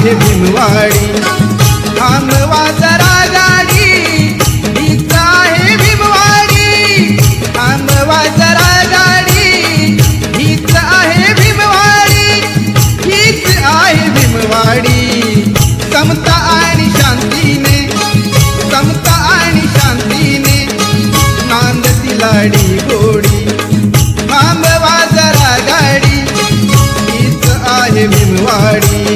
आहे भीमवाडी. थांबवा जरा गाडी हीच आहे भीमवाडी. थांबवा जरा गाडी हीच आहे भीमवाडी. हीच आहे भीमवाडी. समता आणि शांतीने समता आणि शांतीने नांद लाडी गोडी. थांबवा जरा गाडी हीच आहे भीमवाडी.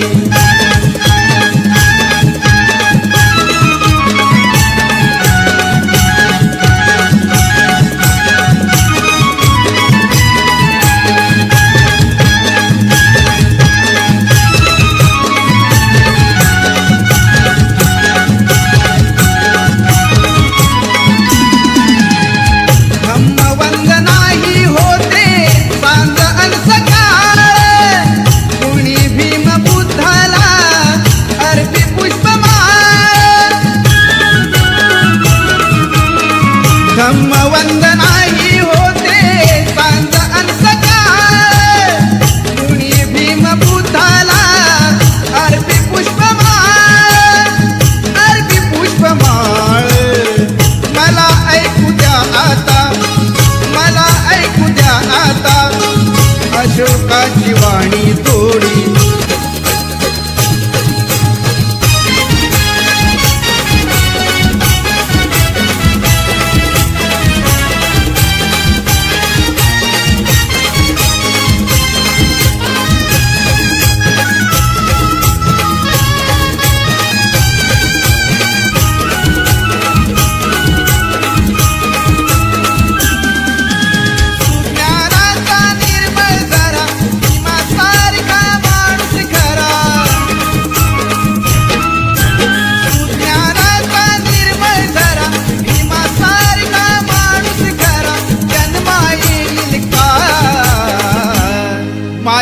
ऐकू द्या आता. मला ऐकू द्या आता. अशोकाची वाणी थोडी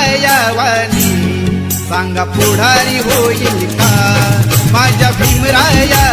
भीमरायावानी सांगा पुढारी होईल का? माझ्या भीमराया